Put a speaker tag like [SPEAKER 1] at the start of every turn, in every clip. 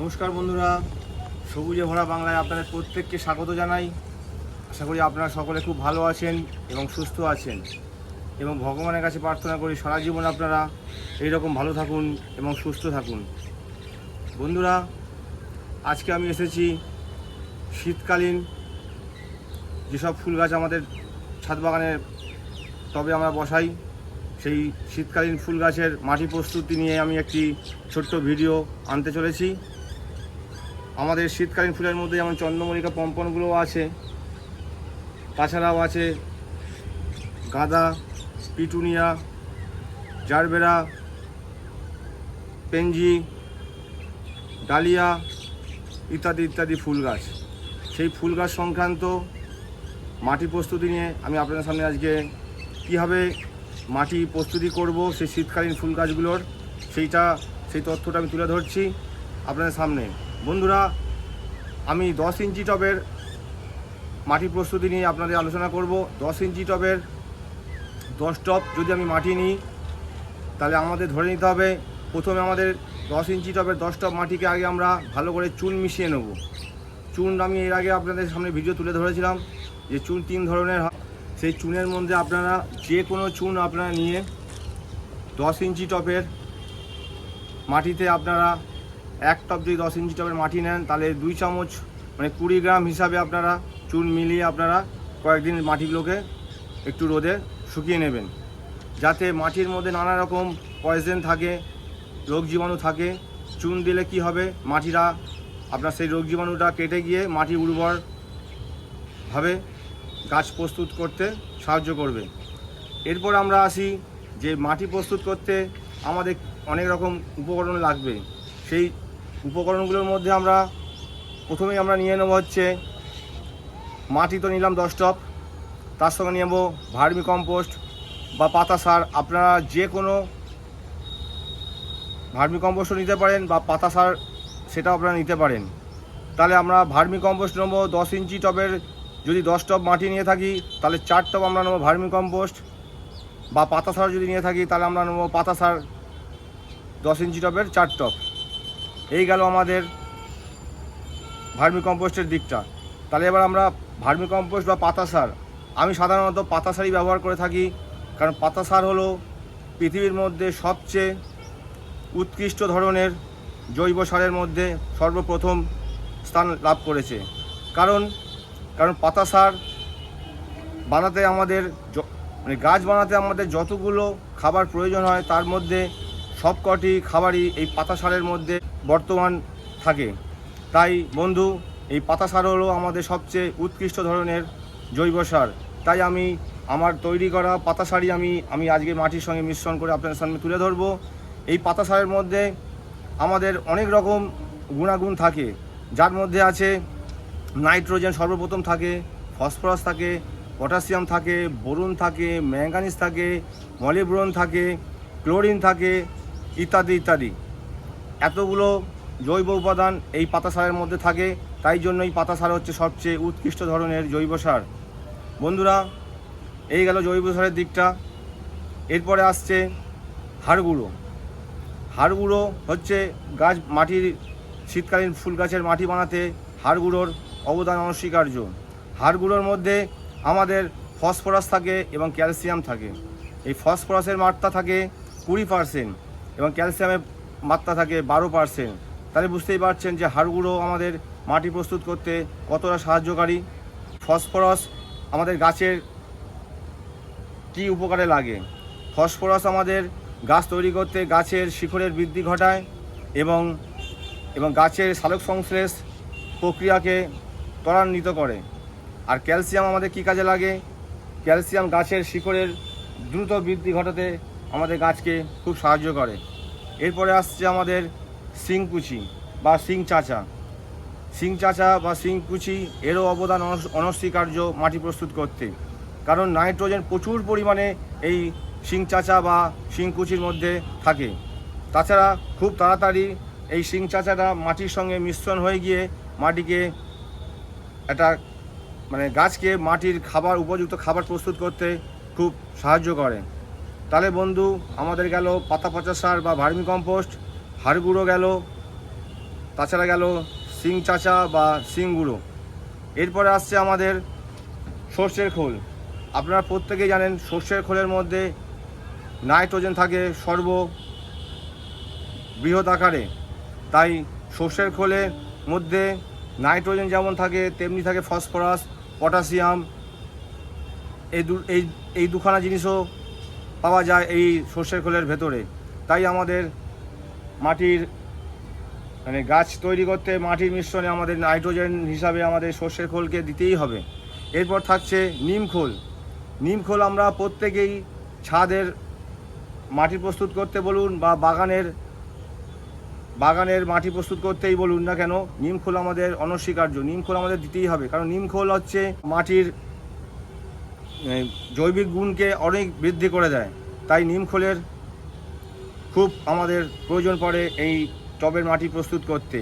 [SPEAKER 1] নমস্কার বন্ধুরা, সবুজে ভরা বাংলায় আপনাদের প্রত্যেককে স্বাগত জানাই। আশা করি আপনারা সকলে খুব ভালো আছেন এবং সুস্থ আছেন। এবং ভগবানের কাছে প্রার্থনা করি সারা জীবন আপনারা এইরকম ভালো থাকুন এবং সুস্থ থাকুন। বন্ধুরা, আজকে আমি এসেছি শীতকালীন যেসব ফুল গাছ আমাদের ছাদ বাগানে তবে আমরা বসাই, সেই শীতকালীন ফুল গাছের মাটি প্রস্তুতি নিয়ে আমি একটি ছোট্ট ভিডিও আনতে চলেছি। আমাদের শীতকালীন ফুলের মধ্যে যেমন চন্দ্রমল্লিকা পম্পনগুলোও আছে, তাছাড়াও আছে গাঁদা, পিটুনিয়া, জারবেরা পেনজি ডালিয়া ইত্যাদি ইত্যাদি ফুল গাছ। সেই ফুল গাছ সংক্রান্ত মাটি প্রস্তুতি নিয়ে আমি আপনাদের সামনে আজকে কীভাবে মাটি প্রস্তুতি করব, সেই শীতকালীন ফুল গাছগুলোর সেইটা, সেই তথ্যটা আমি তুলে ধরছি আপনাদের সামনে। বন্ধুরা, আমি দশ ইঞ্চি টবের মাটি প্রস্তুতি নিয়ে আপনাদের আলোচনা করব। দশ ইঞ্চি টবের দশ টব যদি আমি মাটি নিই, তাহলে আমাদের ধরে নিতে হবে, প্রথমে আমাদের দশ ইঞ্চি টবের দশ টপ মাটিকে আগে আমরা ভালো করে চুন মিশিয়ে নেব। চুন আমি এর আগে আপনাদের সামনে ভিডিও তুলে ধরেছিলাম যে চুন তিন ধরনের হয়। সেই চুনের মধ্যে আপনারা যে কোনো চুন আপনারা নিয়ে দশ ইঞ্চি টপের মাটিতে আপনারা এক টপ যদি দশ ইঞ্চি টপের মাটি নেন, তাহলে দুই চামচ মানে কুড়ি গ্রাম হিসাবে আপনারা চুন মিলিয়ে আপনারা কয়েকদিন মাটিগুলোকে একটু রোদে শুকিয়ে নেবেন। যাতে মাটির মধ্যে নানা রকম পয়জেন থাকে, রোগ জীবাণু থাকে, চুন দিলে কি হবে, মাটিরা আপনার সেই রোগ জীবাণুটা কেটে গিয়ে মাটি উর্বর ভাবে গাছ প্রস্তুত করতে সাহায্য করবে। এরপর আমরা আসি যে মাটি প্রস্তুত করতে আমাদের অনেক রকম উপকরণ লাগবে। সেই উপকরণগুলোর মধ্যে আমরা প্রথমেই আমরা নিয়ে নেব হচ্ছে মাটি তো নিলাম দশ টপ, তার সঙ্গে নিয়ে নেব ভার্মি কম্পোস্ট বা পাতা সার। আপনারা যে কোনো ভার্মি কম্পোস্টও নিতে পারেন বা পাতা সার সেটাও আপনারা নিতে পারেন। তাহলে আমরা ভার্মি কম্পোস্ট নেব দশ ইঞ্চি টবের যদি দশ টপ মাটি নিয়ে থাকি, তাহলে চার টপ আমরা নেব ভার্মি কম্পোস্ট বা পাতা সার যদি নিয়ে থাকি, তাহলে আমরা নেব পাতা সার দশ ইঞ্চি টবের চার টব এই গেল আমাদের ভার্মি কম্পোস্টের দিকটা। তাহলে এবার আমরা ভার্মি কম্পোস্ট বা পাতা সার, আমি সাধারণত পাতা সারই ব্যবহার করে থাকি, কারণ পাতা সার হলো পৃথিবীর মধ্যে সবচেয়ে উৎকৃষ্ট ধরনের জৈব সারের মধ্যে সর্বপ্রথম স্থান লাভ করেছে। কারণ কারণ পাতা সার বানাতে আমাদের মানে গাছ বানাতে আমাদের যতগুলো খাবার প্রয়োজন হয়, তার মধ্যে সবকটি খাবারই এই পাতা সারের মধ্যে বর্তমান থাকে। তাই, বন্ধু, এই পাতা সার হলো আমাদের সবচেয়ে উৎকৃষ্ট ধরনের জৈব সার। তাই আমি আমার তৈরি করা পাতা শাড়ি আমি আমি আজকে মাটির সঙ্গে মিশ্রণ করে আপনাদের সামনে তুলে ধরবো। এই পাতা সারের মধ্যে আমাদের অনেক রকম গুণাগুণ থাকে। যার মধ্যে আছে নাইট্রোজেন সর্বপ্রথম থাকে, ফসফরাস থাকে, পটাশিয়াম থাকে, বোরন থাকে ম্যাঙ্গানিজ থাকে মলিব্রন থাকে, ক্লোরিন থাকে, ইত্যাদি ইত্যাদি। এতগুলো জৈব উপাদান এই পাতা সারের মধ্যে থাকে, তাই জন্যই পাতা সার হচ্ছে সবচেয়ে উৎকৃষ্ট ধরনের জৈব সার। বন্ধুরা, এই গেল জৈব সারের দিকটা। এরপরে আসছে হাড় গুঁড়ো। হাড় গুঁড়ো হচ্ছে গাছ, মাটির শীতকালীন ফুল গাছের মাটি বানাতে হাড় গুঁড়োর অবদান অনস্বীকার্য। হাড় গুঁড়োর মধ্যে আমাদের ফসফরাস থাকে এবং ক্যালসিয়াম থাকে। এই ফসফরাসের মাত্রা থাকে কুড়ি পার্সেন্ট এবং ক্যালসিয়ামের মাত্রা থাকে বারো পার্সেন্ট। তাহলে বুঝতেই পারছেন যে হাড় গুঁড়ো আমাদের মাটি প্রস্তুত করতে কতটা সাহায্যকারী? ফসফরাস আমাদের গাছের কী উপকারে লাগে? ফসফরাস আমাদের গাছ তৈরি করতে গাছের শিখরের বৃদ্ধি ঘটায় এবং এবং গাছের সালোক সংশ্লেষ প্রক্রিয়াকে ত্বরান্বিত করে। আর ক্যালসিয়াম আমাদের কী কাজে লাগে? ক্যালসিয়াম গাছের শিকড়ের দ্রুত বৃদ্ধি ঘটাতে আমাদের গাছকে খুব সাহায্য করে। এরপরে আসছে আমাদের শিংকুচি বা শিং চাচা শিং চাচা বা শিং কুচি এরও অবদান অনস্বীকার্য মাটি প্রস্তুত করতে। কারণ নাইট্রোজেন প্রচুর পরিমাণে এই শিং চাচা বা শিং কুচির মধ্যে থাকে। তাছাড়া খুব তাড়াতাড়ি এই শিং চাচাটা মাটির সঙ্গে মিশ্রণ হয়ে গিয়ে মাটিকে একটা মানে গাছকে মাটির খাবার, উপযুক্ত খাবার প্রস্তুত করতে খুব সাহায্য করে। তাহলে বন্ধু, আমাদের গেল পাতা পচা সার বা ভার্মি কম্পোস্ট হাড় গুঁড়ো গেল, তাছাড়া গেল সিং চাচা বা সিং গুঁড়ো। এরপরে আসছে আমাদের সর্ষের খোল। আপনারা প্রত্যেকেই জানেন, সর্ষের খোলের মধ্যে নাইট্রোজেন থাকে সর্ব বৃহৎ আকারে। তাই সর্ষের খোলের মধ্যে নাইট্রোজেন যেমন থাকে, তেমনি থাকে ফসফরাস, পটাশিয়াম, এই দু, এই এই দুখানা জিনিসও পাওয়া যায় এই সর্ষের খোলের ভেতরে। তাই আমাদের মাটির মানে গাছ তৈরি করতে মাটির মিশ্রণে আমাদের নাইট্রোজেন হিসাবে আমাদের সর্ষের খোলকে দিতেই হবে। এরপর থাকছে নিম খোল। নিম খোল আমরা প্রত্যেকেই ছাদের মাটি প্রস্তুত করতে বলুন বা বাগানের বাগানের মাটি প্রস্তুত করতেই বলুন না কেন, নিম খোল আমাদের অনস্বীকার্য। নিম খোল আমাদের দিতেই হবে। কারণ নিম খোল হচ্ছে মাটির জৈবিক গুণকে অনেক বৃদ্ধি করে দেয়। তাই নিম খোলের খুব আমাদের প্রয়োজন পড়ে এই টবের মাটি প্রস্তুত করতে।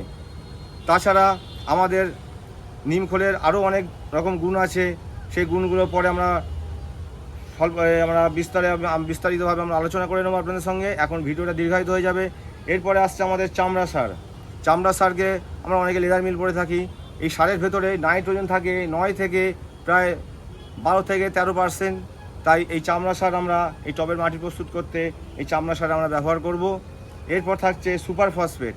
[SPEAKER 1] তাছাড়া আমাদের নিম খোলের আরও অনেক রকম গুণ আছে। সেই গুণগুলো পরে আমরা স্বল্প আমরা বিস্তারে বিস্তারিতভাবে আমরা আলোচনা করে নেব আপনাদের সঙ্গে। এখন ভিডিওটা দীর্ঘায়িত হয়ে যাবে। এরপরে আসছে আমাদের চামড়া সার। চামড়া সারকে আমরা অনেকে লেদার মিল করে থাকি। এই সারের ভেতরে নাইট্রোজেন থাকে, নয় থেকে প্রায় বারো থেকে তেরো পার্সেন্ট। তাই এই চামড়া সার আমরা, এই টবের মাটি প্রস্তুত করতে এই চামড়া সার আমরা ব্যবহার করব। এরপর থাকছে সুপার ফসফেট।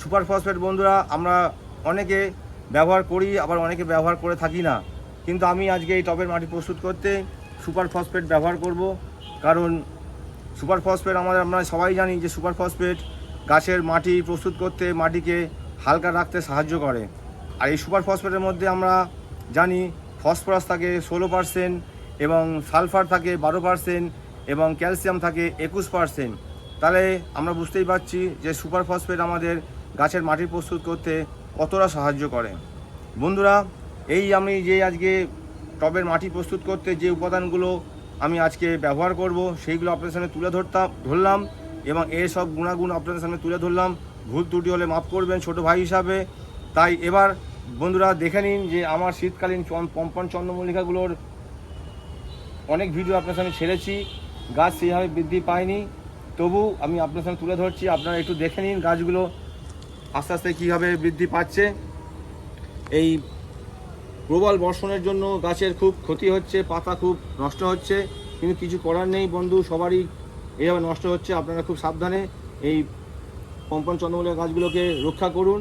[SPEAKER 1] সুপার ফসফেট বন্ধুরা, আমরা অনেকে ব্যবহার করি, আবার অনেকে ব্যবহার করে থাকি না। কিন্তু আমি আজকে এই টবের মাটি প্রস্তুত করতে সুপার ফসফেট ব্যবহার করব। কারণ সুপার ফসফেট আমাদের, আমরা সবাই জানি যে সুপার ফসফেট গাছের মাটি প্রস্তুত করতে মাটিকে হালকা রাখতে সাহায্য করে। আর এই সুপার ফসফেটের মধ্যে আমরা জানি ফসফরাস থাকে ষোলো পার্সেন্ট এবং সালফার থাকে বারো পার্সেন্ট এবং ক্যালসিয়াম থাকে একুশ পার্সেন্ট তাহলে আমরা বুঝতেই পারছি যে সুপার ফসফেট আমাদের গাছের মাটি প্রস্তুত করতে কতটা সাহায্য করে। বন্ধুরা, এই আমি যে আজকে টবের মাটি প্রস্তুত করতে যে উপাদানগুলো আমি আজকে ব্যবহার করব, সেইগুলো আপনাদের সামনে তুলে ধরতাম ধরলাম এবং এর সব গুণাগুণ আপনাদের সামনে তুলে ধরলাম। ভুল ত্রুটি হলে মাফ করবেন ছোট ভাই হিসাবে। তাই এবার বন্ধুরা দেখে নিন যে আমার শীতকালীন পম্পন চন্দ্রমল্লিকাগুলোর অনেক ভিডিও আপনার সামনে ছেড়েছি। গাছ সেইভাবে বৃদ্ধি পায়নি। তবু আমি আপনার সামনে তুলে ধরছি। আপনারা একটু দেখে নিন গাছগুলো আস্তে আস্তে কীভাবে বৃদ্ধি পাচ্ছে। এই প্রবল বর্ষণের জন্য গাছের খুব ক্ষতি হচ্ছে, পাতা খুব নষ্ট হচ্ছে। কিন্তু কিছু করার নেই বন্ধু, সবারই এইভাবে নষ্ট হচ্ছে। আপনারা খুব সাবধানে এই পম্পন চন্দ্রমল্লিকা গাছগুলোকে রক্ষা করুন।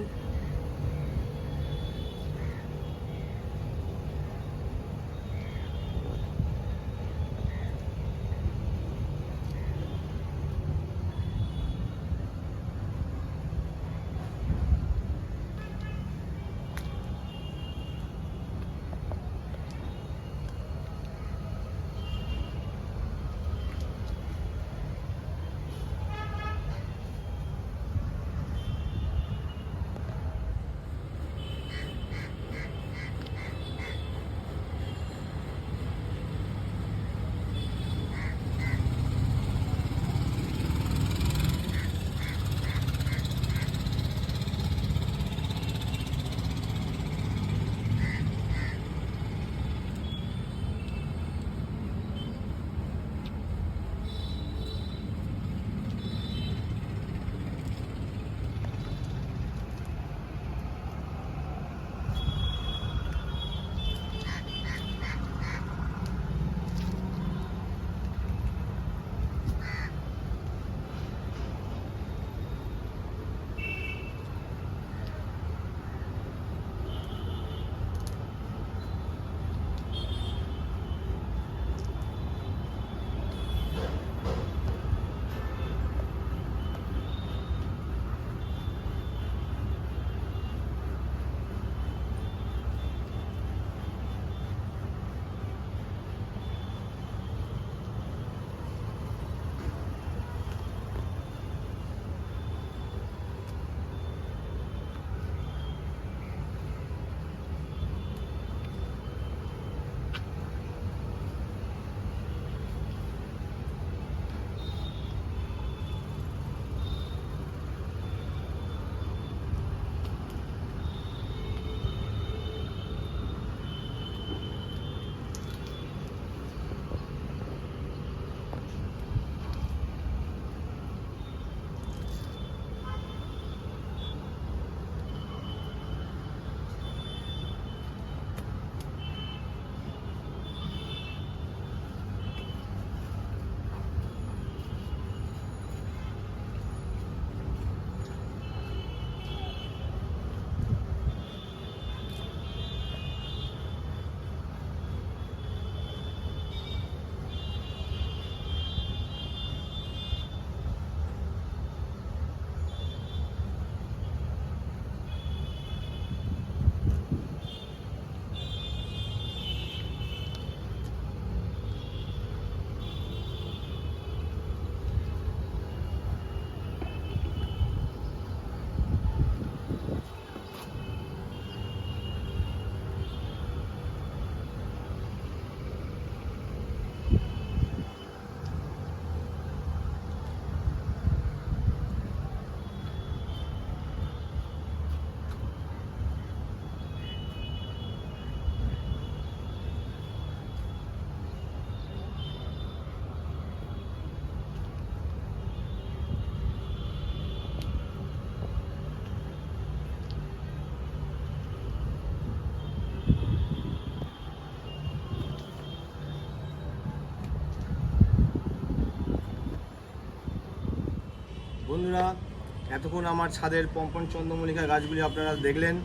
[SPEAKER 1] এতক্ষণ আমার ছাদের পম্পন চন্দ্রমল্লিকা গাছগুলি আপনারা দেখলেন,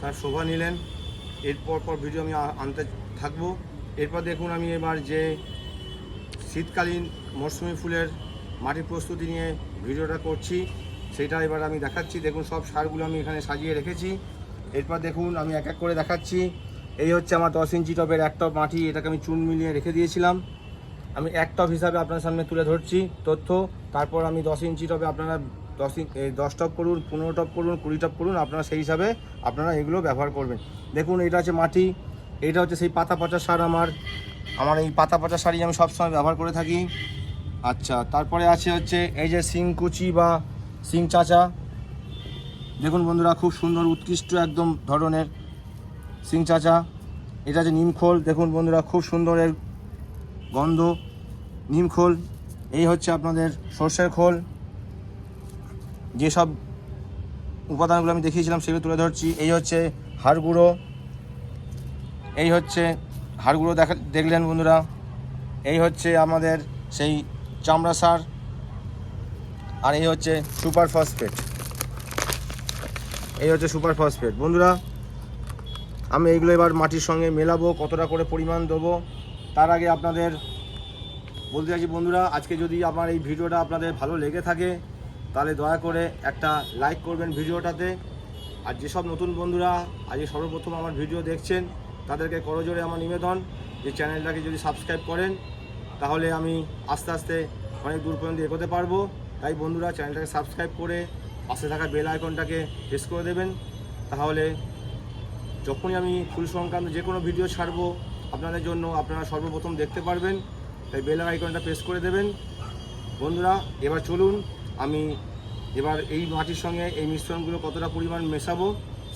[SPEAKER 1] তার শোভা নিলেন। এরপর পর ভিডিও আমি আনতে থাকব। এরপর দেখুন আমি এবার যে শীতকালীন মরশুমি ফুলের মাটির প্রস্তুতি নিয়ে ভিডিওটা করছি, সেটা এবার আমি দেখাচ্ছি। দেখুন সব সারগুলো আমি এখানে সাজিয়ে রেখেছি। এরপর দেখুন আমি এক এক করে দেখাচ্ছি। এই হচ্ছে আমার দশ ইঞ্চি টপের এক টপ মাটি, এটাকে আমি চুন মিলিয়ে রেখে দিয়েছিলাম। আমি এক টপ হিসাবে আপনার সামনে তুলে ধরছি তথ্য। তারপর আমি দশ ইঞ্চি টবে আপনারা দশ দশ টপ করুন পনেরো টপ করুন কুড়ি টপ করুন আপনারা সেই হিসাবে আপনারা এগুলো ব্যবহার করবেন। দেখুন, এটা হচ্ছে মাটি, এটা হচ্ছে সেই পাতা পচা সার আমার। আমার এই পাতা পচা শাড়ি আমি সবসময় ব্যবহার করে থাকি। আচ্ছা তারপরে আছে হচ্ছে এই যে সিং কুচি বা সিং চাচা। দেখুন বন্ধুরা, খুব সুন্দর, উৎকৃষ্ট একদম ধরনের সিং চাচা। এটা হচ্ছে নিমখোল দেখুন বন্ধুরা, খুব সুন্দর এর গন্ধ। নিমখোল এই হচ্ছে আপনাদের সর্ষের খোল। যেসব উপাদানগুলো আমি দেখিয়েছিলাম সেগুলো তুলে ধরছি। এই হচ্ছে হাড় গুঁড়ো। এই হচ্ছে হাড়গুলো দেখা দেখলেন বন্ধুরা। এই হচ্ছে আমাদের সেই চামড়া সার। আর এই হচ্ছে সুপার ফসফেট। এই হচ্ছে সুপার ফসফেট। বন্ধুরা, আমি এইগুলো এবার মাটির সঙ্গে মেলাবো, কতটা করে পরিমাণ দেবো। তার আগে আপনাদের বলতে চাইছি বন্ধুরা, আজকে যদি আমার এই ভিডিওটা আপনাদের ভালো লেগে থাকে তাহলে দয়া করে একটা লাইক করবেন ভিডিওটাতে। আর যেসব নতুন বন্ধুরা আজকে সর্বপ্রথম আমার ভিডিও দেখছেন, তাদেরকে করজোরে আমার নিবেদন যে চ্যানেলটাকে যদি সাবস্ক্রাইব করেন, তাহলে আমি আস্তে আস্তে অনেক দূর পর্যন্ত এগোতে পারব। তাই বন্ধুরা চ্যানেলটাকে সাবস্ক্রাইব করে পাশে থাকা বেল আইকনটাকে প্রেস করে দেবেন। তাহলে যখনই আমি ফুল সংক্রান্ত যে কোনো ভিডিও ছাড়বো, আপনাদের জন্য আপনারা সর্বপ্রথম দেখতে পারবেন। তাই বেল আইকনটা প্রেস করে দেবেন। বন্ধুরা, এবার চলুন আমি এবার এই মাটির সঙ্গে এই মিশ্রণগুলো কতটা পরিমাণ মেশাবো,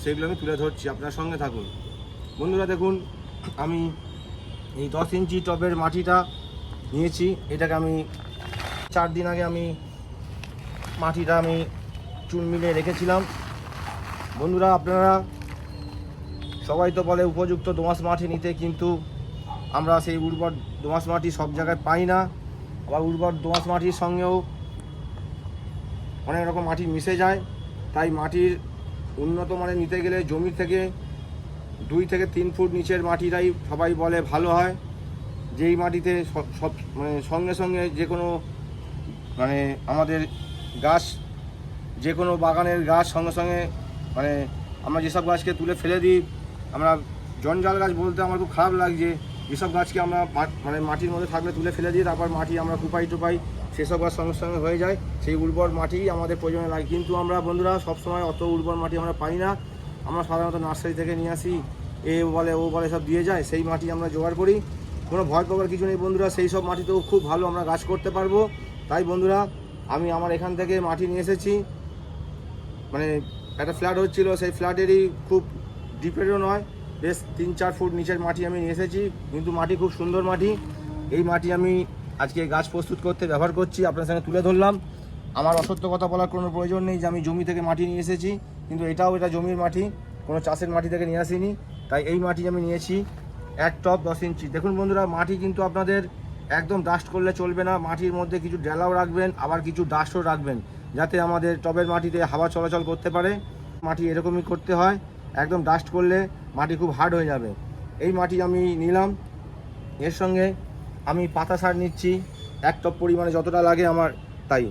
[SPEAKER 1] সেগুলো আমি তুলে ধরছি। আপনার সঙ্গে থাকুন। বন্ধুরা, দেখুন, আমি এই দশ ইঞ্চি টবের মাটিটা নিয়েছি। এটাকে আমি চার দিন আগে আমি মাটিটা আমি চুন মিলে রেখেছিলাম। বন্ধুরা, আপনারা সবাই তো বলে উপযুক্ত দোঁয়াশ মাটি নিতে, কিন্তু আমরা সেই উর্বর দোঁয়াশ মাটি সব জায়গায় পাই না। আবার উর্বর দোঁয়াশ মাটির সঙ্গেও অনেক রকম মাটি মিশে যায়। তাই মাটির উন্নত মানের নিতে গেলে জমি থেকে দুই থেকে তিন ফুট নিচের মাটিটাই সবাই বলে ভালো হয়। যেই মাটিতে সব সব মানে সঙ্গে সঙ্গে যে কোনো মানে আমাদের গাছ, যে কোনো বাগানের গাছ সঙ্গে সঙ্গে মানে আমরা যেসব গাছকে তুলে ফেলে দিই, আমরা জঞ্জাল গাছ বলতে আমার খুব খারাপ লাগছে। যেসব গাছকে আমরা মানে মাটির মধ্যে থাকলে তুলে ফেলে দিই তারপর মাটি আমরা কুপাই টুপাই সেসব গাছ সঙ্গে সঙ্গে হয়ে যায়। সেই উর্বর মাটি আমাদের প্রয়োজনে লাগে। কিন্তু আমরা বন্ধুরা সবসময় অত উর্বর মাটি আমরা পাই না। আমরা সাধারণত নার্সারি থেকে নিয়ে আসি। এ বলে, ও বলে সব দিয়ে যায়। সেই মাটি আমরা জোগাড় করি। কোনো ভয় পাবার কিছু নেই বন্ধুরা। সেই সব মাটিতেও খুব ভালো আমরা গাছ করতে পারব। তাই বন্ধুরা, আমি আমার এখান থেকে মাটি নিয়ে এসেছি। মানে একটা ফ্ল্যাট হচ্ছিল। সেই ফ্ল্যাটেরই খুব ডিপেরও নয়। বেশ তিন চার ফুট নিচের মাটি আমি নিয়ে এসেছি। কিন্তু মাটি খুব সুন্দর মাটি। এই মাটি আমি আজকে গাছ প্রস্তুত করতে ব্যবহার করছি আপনার সঙ্গে তুলে ধরলাম। আমার অসত্য কথা বলার কোনো প্রয়োজন নেই যে আমি জমি থেকে মাটি নিয়ে এসেছি, কিন্তু এটাও এটা জমির মাটি, কোনো চাষের মাটি থেকে নিয়ে আসিনি, তাই এই মাটি আমি নিয়েছি এক টপ দশ ইঞ্চি। দেখুন বন্ধুরা, মাটি কিন্তু আপনাদের একদম ডাস্ট করলে চলবে না, মাটির মধ্যে কিছু ডেলাও রাখবেন, আবার কিছু ডাস্টও রাখবেন, যাতে আমাদের টবের মাটিতে হাওয়া চলাচল করতে পারে। মাটি এরকমই করতে হয়, একদম ডাস্ট করলে মাটি খুব হার্ড হয়ে যাবে। এই মাটি আমি নিলাম, এর সঙ্গে আমি পাতা সার নিচ্ছি, এক টপ পরিমাণে যতটা লাগে আমার তাই।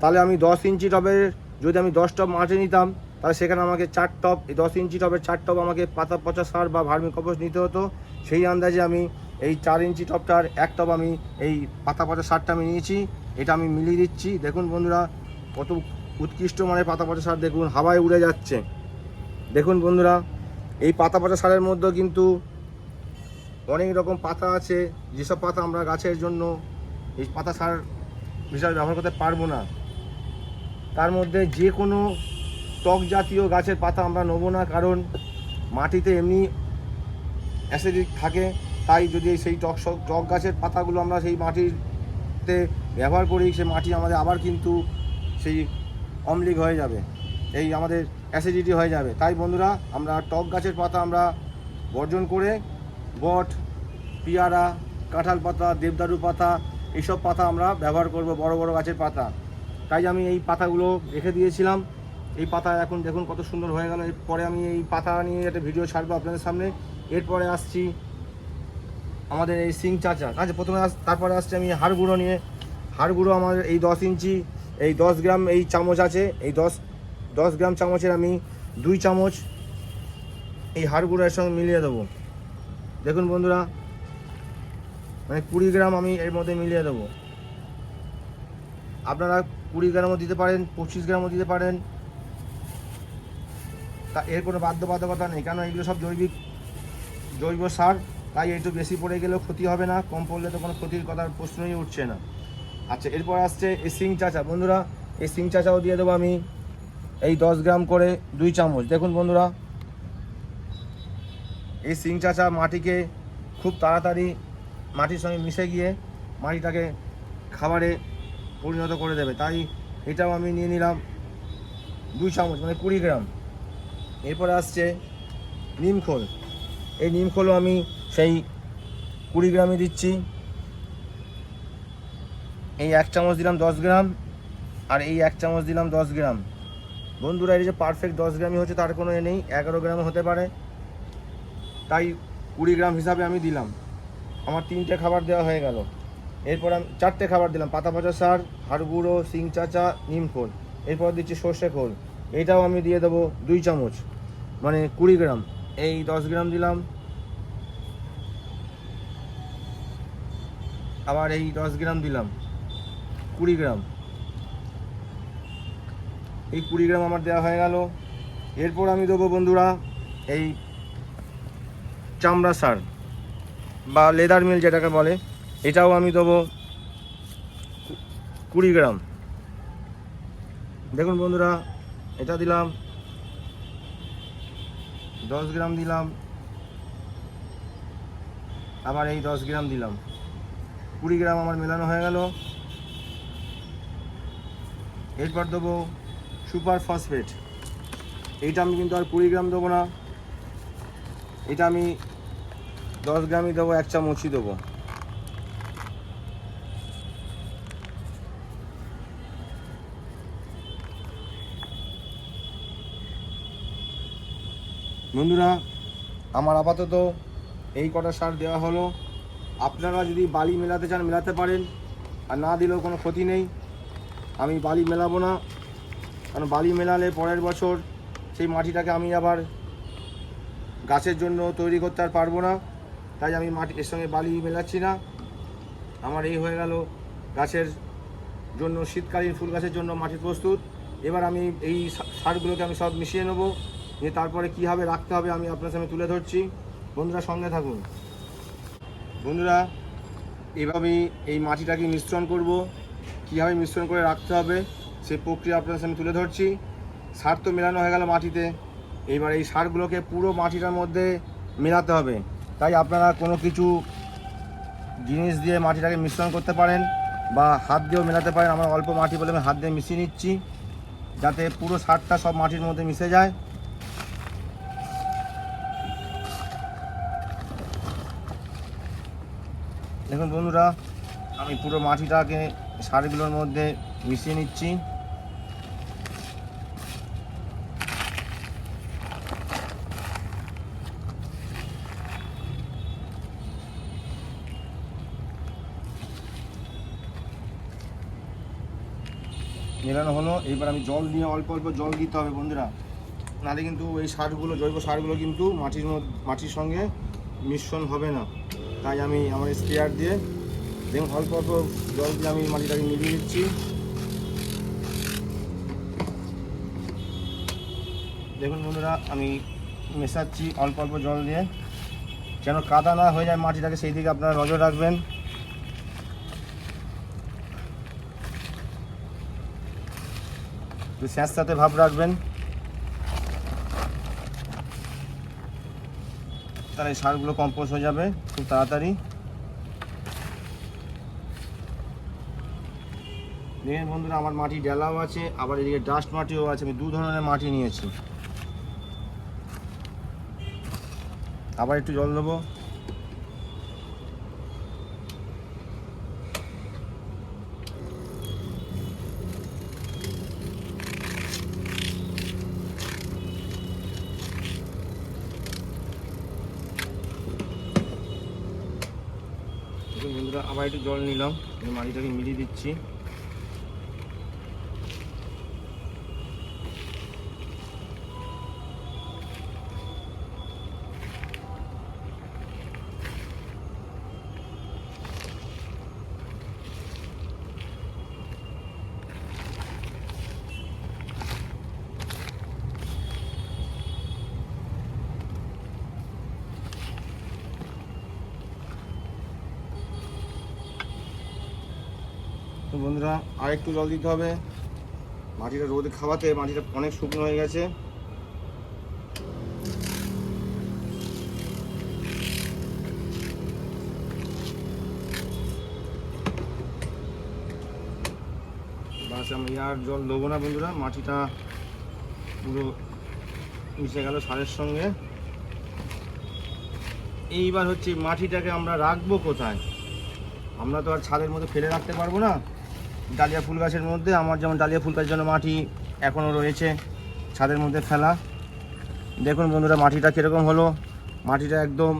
[SPEAKER 1] তাহলে আমি দশ ইঞ্চি টবের, যদি আমি দশ টপ মাটি নিতাম, তাহলে সেখানে আমাকে চার টপ এই দশ ইঞ্চি টবের চার টব আমাকে পাতা পচা সার বা ভার্মি কম্পোস্ট নিতে হতো। সেই আন্দাজে আমি এই চার ইঞ্চি টবটার এক টপ আমি এই পাতা পচা সারটা আমি নিয়েছি। এটা আমি মিলিয়ে দিচ্ছি। দেখুন বন্ধুরা, কত উৎকৃষ্ট মানের পাতা পচা সার, দেখুন, হাওয়ায় উড়ে যাচ্ছে। দেখুন বন্ধুরা, এই পাতা পচা সারের মধ্যেও কিন্তু অনেক রকম পাতা আছে, যেসব পাতা আমরা গাছের জন্য এই পাতা সার হিসাবে ব্যবহার করতে পারব না। তার মধ্যে যে কোনো টক জাতীয় গাছের পাতা আমরা নেব না, কারণ মাটিতে এমনি অ্যাসিডিক থাকে, তাই যদি সেই টক টক গাছের পাতাগুলো আমরা সেই মাটিতে ব্যবহার করি সেই মাটি আমাদের আবার কিন্তু সেই অম্লিক হয়ে যাবে, এই আমাদের অ্যাসিডিটি হয়ে যাবে। তাই বন্ধুরা, আমরা টক গাছের পাতা আমরা বর্জন করে বট, পিয়ারা, কাঁঠাল পাতা, দেবদারু পাতা, এইসব পাতা আমরা ব্যবহার করব বড় বড় গাছের পাতা। তাই আমি এই পাতাগুলো রেখে দিয়েছিলাম। এই পাতা এখন দেখুন কত সুন্দর হয়ে গেল। এরপরে আমি এই পাতা নিয়ে একটা ভিডিও ছাড়বো আপনাদের সামনে। এরপরে আসছি আমাদের এই সিং চাচা। আচ্ছা প্রথমে আস তারপরে আসছি আমি হাড় গুঁড়ো নিয়ে। হাড় গুঁড়ো আমার এই দশ ইঞ্চি, এই দশ গ্রাম এই চামচ আছে। এই দশ দশ গ্রাম চামচের আমি দুই চামচ এই হাড় গুঁড়ো এর সঙ্গে মিলিয়ে দেবো। দেখুন বন্ধুরা মানে কুড়ি গ্রাম আমি এর মধ্যে মিলিয়ে দেবো। আপনারা কুড়ি গ্রামও দিতে পারেন, পঁচিশ গ্রামও দিতে পারেন। তা এর কোনো বাধ্যবাধকতা নেই কেন এগুলো সব জৈবিক, জৈব সার, তাই একটু বেশি পড়ে গেলেও ক্ষতি হবে না, কম পড়লে তো কোনো ক্ষতির কথার প্রশ্নই উঠছে না। আচ্ছা এরপর আসছে এই সিং চাচা। বন্ধুরা, এই সিং চাচাও দিয়ে দেবো আমি এই দশ গ্রাম করে দুই চামচ। দেখুন বন্ধুরা এই সিং চাচা মাটিকে খুব তাড়াতাড়ি মাটির সঙ্গে মিশে গিয়ে মাটিটাকে খাবারে পরিণত করে দেবে। তাই এটাও আমি নিয়ে নিলাম দুই চামচ মানে কুড়ি গ্রাম। এরপরে আসছে নিমখোল এই নিমখোলও আমি সেই কুড়ি গ্রামই দিচ্ছি। এই এক চামচ দিলাম দশ গ্রাম আর এই এক চামচ দিলাম দশ গ্রাম। বন্ধুরা, এই যে পারফেক্ট দশ গ্রামই হচ্ছে, তার কোনো এ নেই। এগারো গ্রাম হতে পারে। তাই কুড়ি গ্রাম হিসাবে আমি দিলাম। আমার তিনটে খাবার দেওয়া হয়ে গেল। এরপর আমি চারটে খাবার দিলাম। পাতা পচা সার হাড় গুঁড়ো সিং চাচা, নিম খোল। এরপর দিচ্ছি সর্ষে খোল। এইটাও আমি দিয়ে দেবো দুই চামচ মানে কুড়ি গ্রাম। এই দশ গ্রাম দিলাম। আবার এই দশ গ্রাম দিলাম। কুড়ি গ্রাম। এই কুড়ি গ্রাম আমার দেওয়া হয়ে গেল। এরপর আমি দেবো বন্ধুরা, এই চামড়া সার বা লেদার মিল যেটাকে বলে, এটাও আমি দেবো কুড়ি গ্রাম। দেখুন বন্ধুরা, এটা দিলাম, দশ গ্রাম দিলাম, আবার এই দশ গ্রাম দিলাম। কুড়ি গ্রাম আমার মেলানো হয়ে গেল। এরপর দেবো সুপার ফসফেট। এইটা আমি কিন্তু আর কুড়ি গ্রাম দেবো না। এটা আমি দশ গ্রামই দেবো, এক চামচই দেবো। বন্ধুরা, আমার আপাতত এই কটা সার দেওয়া হলো। আপনারা যদি বালি মেলাতে চান, মেলাতে পারেন। আর না দিলেও কোনো ক্ষতি নেই। আমি বালি মেলাবো না। কারণ বালি মেলালে পরের বছর সেই মাটিটাকে আমি আবার গাছের জন্য তৈরি করতে আর পারব না। তাই আমি মাটি, এর সঙ্গে বালি মেলাচ্ছি না। আমার এই হয়ে গেল গাছের জন্য, শীতকালীন ফুল গাছের জন্য মাটি প্রস্তুত। এবার আমি এই সারগুলোকে আমি সব মিশিয়ে নেব। নিয়ে তারপরে কীভাবে রাখতে হবে আমি আপনার সামনে তুলে ধরছি। বন্ধুরা, সঙ্গে থাকুন। বন্ধুরা এভাবেই এই মাটিটাকে মিশ্রণ করব। কীভাবে মিশ্রণ করে রাখতে হবে সেই প্রক্রিয়া আপনার সামনে তুলে ধরছি। সার তো মেলানো হয়ে গেল মাটিতে। এইবার এই সারগুলোকে পুরো মাটিটার মধ্যে মেলাতে হবে। তাই আপনারা কোনো কিছু জিনিস দিয়ে মাটিটাকে মিশ্রণ করতে পারেন বা হাত দিয়েও মেলাতে পারেন। আমার অল্প মাটি বলে আমি হাত দিয়ে মিশিয়ে নিচ্ছি, যাতে পুরো সারটা সব মাটির মধ্যে মিশে যায়। দেখুন বন্ধুরা, আমি পুরো মাটিটাকে সারগুলোর মধ্যে মিশিয়ে নিচ্ছি। এইবার আমি জল দিয়ে অল্প অল্প জল দিতে হবে বন্ধুরা। নাহলে কিন্তু এই সারগুলো, জৈব সারগুলো কিন্তু মাটির মাটির সঙ্গে মিশ্রণ হবে না। তাই আমি আমার স্প্রেয়ার দিয়ে দেখুন অল্প অল্প জল দিয়ে আমি মাটিটাকে মিলিয়ে দিচ্ছি দেখুন বন্ধুরা, আমি মেশাচ্ছি অল্প অল্প জল দিয়ে। যেন কাদা না হয়ে যায় মাটিটাকে, সেই দিকে আপনারা নজর রাখবেন। একটু স্যাঁতস্যাঁতে ভাব রাখবেন। তাহলে সারগুলো কম্পোস্ট হয়ে যাবে খুব তাড়াতাড়ি। দেখেন বন্ধুরা, আমার মাটি ডেলাও আছে, আবার এদিকে ডাস্ট মাটিও আছে, আমি দু ধরনের মাটি নিয়েছি। আবার একটু জল দেবো। আবার একটু জল নিলাম মাটিটাকে মিলিয়ে দিচ্ছি তো একটু জল দিতে হবে। মাটিটা রোদে খাওয়াতে মাটিটা অনেক শুকনো হয়ে গেছে। আমি আর জল দেবো না বন্ধুরা, মাটিটা পুরো মিশে গেল সারের সঙ্গে। এইবার হচ্ছে মাটিটাকে আমরা রাখব কোথায়? আমরা তো আর ছাদের মধ্যে ফেলে রাখতে পারব না। ডালিয়া ফুল গাছের মধ্যে, আমার যেমন ডালিয়া ফুল গাছের জন্য মাটি এখনও রয়েছে, ছাদের মধ্যে ফেলা। দেখুন বন্ধুরা, মাটিটা কীরকম হলো? মাটিটা একদম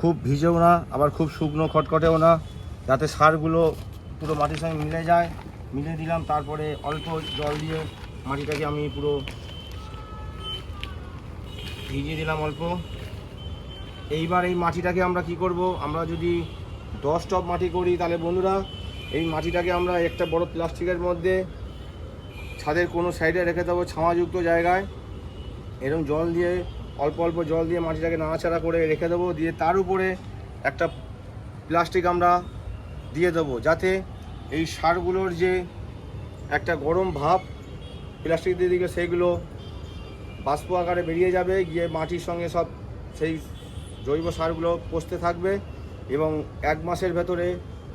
[SPEAKER 1] খুব ভিজেও না, আবার খুব শুকনো, খটখটেও না। যাতে সারগুলো পুরো মাটির সঙ্গে মিলে যায়। মিলে দিলাম, তারপরে অল্প জল দিয়ে মাটিটাকে আমি পুরো ভিজিয়ে দিলাম অল্প। এইবার এই মাটিটাকে আমরা কি করব? আমরা যদি দশ টপ মাটি করি, তাহলে বন্ধুরা এই মাটিটাকে আমরা একটা বড় প্লাস্টিকের মধ্যে ছাদের কোনো সাইডে রেখে দেবো ছাওয়াযুক্ত জায়গায়। এরকম জল দিয়ে, অল্প অল্প জল দিয়ে মাটিটাকে নাড়াচাড়া করে রেখে দেবো। দিয়ে তার উপরে একটা প্লাস্টিক আমরা দিয়ে দেবো যাতে এই সারগুলোর যে একটা গরম ভাব প্লাস্টিক দিয়ে দিকে সেইগুলো বাষ্প আকারে বেরিয়ে যাবে। গিয়ে মাটির সঙ্গে সব সেই জৈব সারগুলো পচতে থাকবে এবং এক মাসের ভেতরে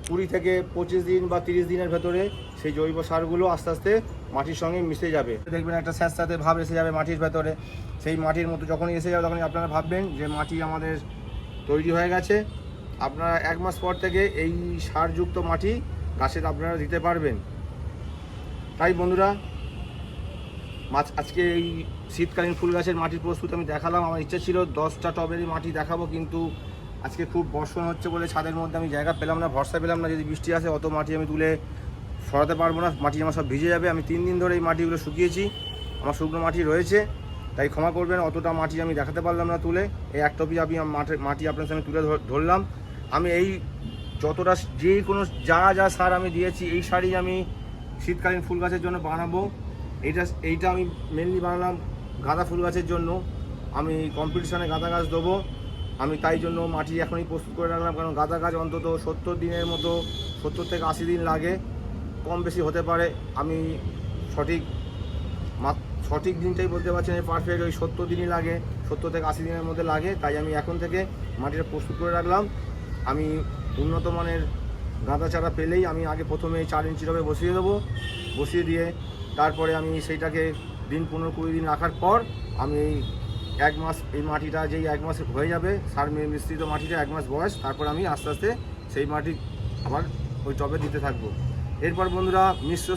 [SPEAKER 1] কুড়ি থেকে পঁচিশ দিন বা তিরিশ দিনের ভেতরে সেই জৈব সারগুলো আস্তে আস্তে মাটির সঙ্গে মিশে যাবে। দেখবেন একটা স্যাঁতস্যাঁতে ভাব এসে যাবে মাটির ভেতরে। সেই মাটির মতো যখনই এসে যাবে তখনই আপনারা ভাববেন যে মাটি আমাদের তৈরি হয়ে গেছে। আপনারা এক মাস পর থেকে এই সারযুক্ত মাটি গাছের আপনারা দিতে পারবেন। তাই বন্ধুরা, মাছ আজকে এই শীতকালীন ফুল গাছের মাটির প্রস্তুত আমি দেখালাম। আমার ইচ্ছে ছিল দশটা টবেরই মাটি দেখাবো, কিন্তু আজকে খুব বর্ষণ হচ্ছে বলে ছাদের মধ্যে আমি জায়গা পেলাম না, ভরসা পেলাম না, যদি বৃষ্টি আসে অত মাটি আমি তুলে সরাতে পারব না, মাটি আমার সব ভিজে যাবে। আমি তিন দিন ধরে এই মাটিগুলো শুকিয়েছি, আমার শুকনো মাটি রয়েছে, তাই ক্ষমা করবেন, অতটা মাটি আমি দেখাতে পারলাম না তুলে। এই এক টপি আমি মাঠে মাটি আপনার সামনে তুলে ধর- ধরলাম। আমি এই যতটা যে কোনো যা যা সার আমি দিয়েছি, এই সারই আমি শীতকালীন ফুল গাছের জন্য বানাবো। এইটা এইটা আমি মেনলি বানালাম গাঁদা ফুল গাছের জন্য। আমি কম্পিটিশনে গাঁদা গাছ দেবো। আমি তাই জন্য মাটি এখনই প্রস্তুত করে রাখলাম, কারণ গাঁদা গাছ অন্তত সত্তর দিনের মতো, সত্তর থেকে আশি দিন লাগে, কম বেশি হতে পারে। আমি সঠিক সঠিক দিনটাই বলতে পারছি না পারফেক্ট ওই সত্তর দিনই লাগে, সত্তর থেকে আশি দিনের মধ্যে লাগে, তাই আমি এখন থেকে মাটিটা প্রস্তুত করে রাখলাম। আমি উন্নত মানের গাঁদা চারা পেলেই আমি আগে প্রথমে চার ইঞ্চি টবে বসিয়ে দেবো, বসিয়ে দিয়ে তারপরে আমি সেইটাকে দিন পনেরো কুড়ি দিন রাখার পর আমি এক মাস এই মাটিটা যেই এক মাস হয়ে যাবে, সার মিশ্রিত মাটিটা এক মাস বয়স, তারপর আমি আস্তে আস্তে সেই মাটি আবার ওই টবে দিতে থাকব। এরপর বন্ধুরা, মিশ্র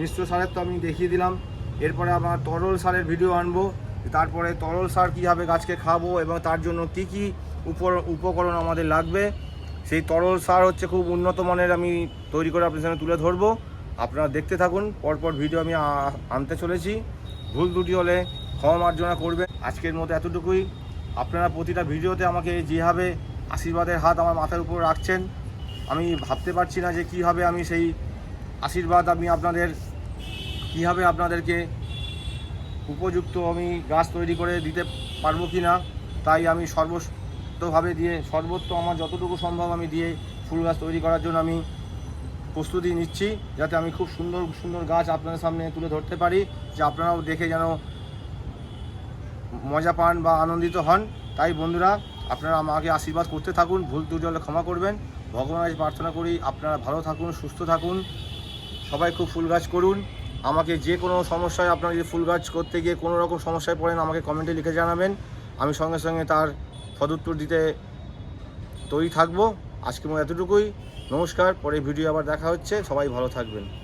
[SPEAKER 1] মিশ্র সারের তো আমি দেখিয়ে দিলাম। এরপরে আমার তরল সারের ভিডিও আনব। তারপরে তরল সার কীভাবে গাছকে খাব এবং তার জন্য কী কী উপর উপকরণ আমাদের লাগবে, সেই তরল সার হচ্ছে খুব উন্নত মানের আমি তৈরি করে আপনার সামনে তুলে ধরবো। আপনারা দেখতে থাকুন, পরপর ভিডিও আমি আনতে চলেছি। ভুল ত্রুটি হলে ক্ষমা মার্জনা করবেন। আজকের মতো এতটুকুই। আপনারা প্রতিটা ভিডিওতে আমাকে যেভাবে আশীর্বাদের হাত আমার মাথার উপর রাখছেন, আমি ভাবতে পারছি না যে কীভাবে আমি সেই আশীর্বাদ আমি আপনাদের, কীভাবে আপনাদেরকে উপযুক্ত আমি গাছ তৈরি করে দিতে পারব কি না তাই আমি সর্বতভাবে দিয়ে সর্বত্র আমার যতটুকু সম্ভব আমি দিয়ে ফুল গাছ তৈরি করার জন্য আমি প্রস্তুতি নিচ্ছি, যাতে আমি খুব সুন্দর সুন্দর গাছ আপনাদের সামনে তুলে ধরতে পারি, যে আপনারাও দেখে যেন মজা পান বা আনন্দিত হন, তাই বন্ধুরা আপনারা আমাকে আশীর্বাদ করতে থাকুন, ভুল ত্রুটি হলে ক্ষমা করবেন। ভগবানের প্রার্থনা করি আপনারা ভালো থাকুন, সুস্থ থাকুন। সবাই খুব ফুল গাছ করুন। আমাকে যে কোনো সমস্যায় আপনারা যদি ফুল গাছ করতে গিয়ে কোনো রকম সমস্যায় পড়েন, আমাকে কমেন্টে লিখে জানাবেন। আমি সঙ্গে সঙ্গে তার সদুত্তর দিতে তৈরি থাকব। আজকে মতো এতটুকুই। নমস্কার পরে ভিডিও আবার দেখা হচ্ছে। সবাই ভালো থাকবেন।